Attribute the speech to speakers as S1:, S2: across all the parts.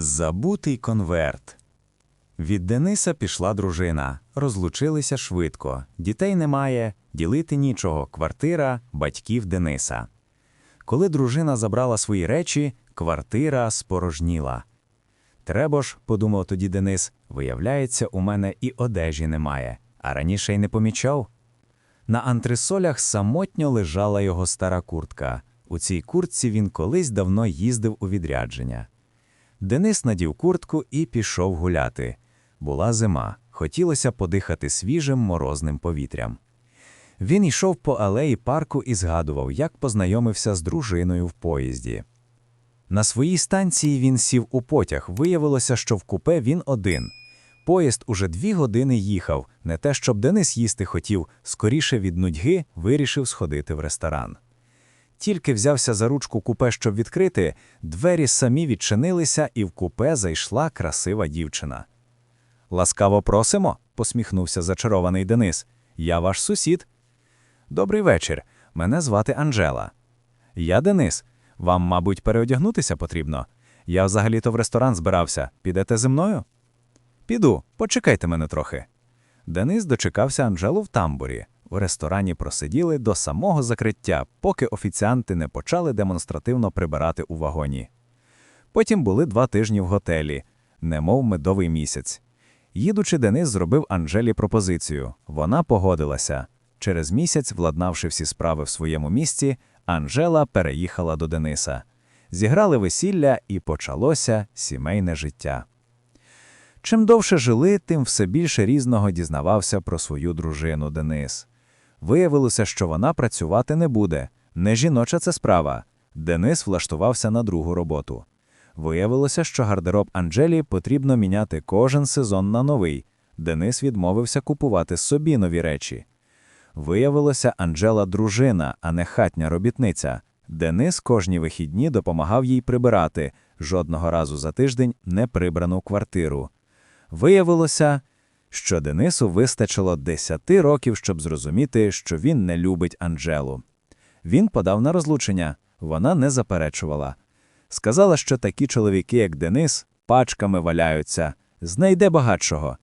S1: Забутий конверт. Від Дениса пішла дружина. Розлучилися швидко. Дітей немає, ділити нічого. Квартира батьків Дениса. Коли дружина забрала свої речі, квартира спорожніла. Треба ж, подумав тоді Денис, виявляється, у мене і одежі немає, а раніше й не помічав. На антресолях самотньо лежала його стара куртка. У цій куртці він колись давно їздив у відрядження. Денис надів куртку і пішов гуляти. Була зима, хотілося подихати свіжим морозним повітрям. Він йшов по алеї парку і згадував, як познайомився з дружиною в поїзді. На своїй станції він сів у потяг. Виявилося, що в купе він один. Поїзд уже дві години їхав, не те, щоб Денис їсти хотів, скоріше від нудьги вирішив сходити в ресторан. Тільки взявся за ручку купе, щоб відкрити, двері самі відчинилися, і в купе зайшла красива дівчина. Ласкаво просимо, посміхнувся зачарований Денис. Я ваш сусід. Добрий вечір. Мене звати Анжела. Я Денис. Вам, мабуть, переодягнутися потрібно. Я взагалі-то в ресторан збирався. Підете зі мною? Піду, почекайте мене трохи. Денис дочекався Анжелу в тамбурі. В ресторані просиділи до самого закриття, поки офіціанти не почали демонстративно прибирати у вагоні. Потім були два тижні в готелі, немов медовий місяць. Їдучи, Денис зробив Анжелі пропозицію. Вона погодилася. Через місяць, владнавши всі справи в своєму місці, Анжела переїхала до Дениса. Зіграли весілля і почалося сімейне життя. Чим довше жили, тим все більше різного дізнавався про свою дружину Денис. Виявилося, що вона працювати не буде. Не жіноча це справа. Денис влаштувався на другу роботу. Виявилося, що гардероб Анджелі потрібно міняти кожен сезон на новий. Денис відмовився купувати собі нові речі. Виявилося, Анджела дружина, а не хатня робітниця. Денис кожні вихідні допомагав їй прибирати, жодного разу за тиждень не прибрану квартиру. Виявилося, що Денису вистачило 10 років, щоб зрозуміти, що він не любить Анджелу. Він подав на розлучення, вона не заперечувала. Сказала, що такі чоловіки, як Денис, пачками валяються, знайде багатшого.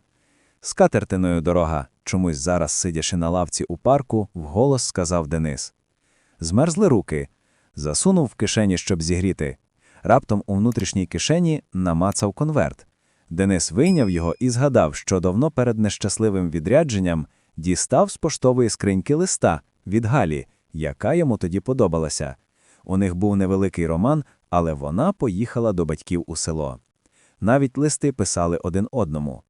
S1: З катертиною дорога, чомусь зараз, сидячи на лавці у парку, вголос сказав Денис. Змерзли руки, засунув в кишені, щоб зігріти. Раптом у внутрішній кишені намацав конверт. Денис вийняв його і згадав, що давно перед нещасливим відрядженням дістав з поштової скриньки листа від Галі, яка йому тоді подобалася. У них був невеликий роман, але вона поїхала до батьків у село. Навіть листи писали один одному.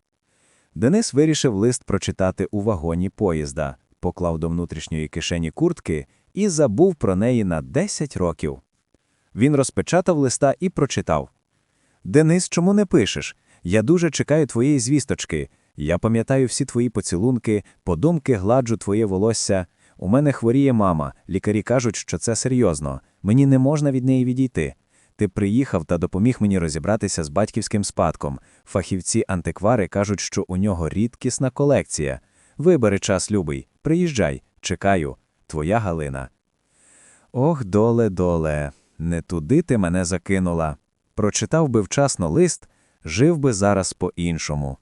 S1: Денис вирішив лист прочитати у вагоні поїзда, поклав до внутрішньої кишені куртки і забув про неї на 10 років. Він розпечатав листа і прочитав: Денис, чому не пишеш? Я дуже чекаю твоєї звісточки. Я пам'ятаю всі твої поцілунки, подумки гладжу твоє волосся. У мене хворіє мама. Лікарі кажуть, що це серйозно. Мені не можна від неї відійти. Ти приїхав та допоміг мені розібратися з батьківським спадком. Фахівці-антиквари кажуть, що у нього рідкісна колекція. Вибери час, любий, приїжджай, чекаю, твоя Галина. Ох, доле, доле, не туди ти мене закинула. Прочитав би вчасно лист, жив би зараз по-іншому.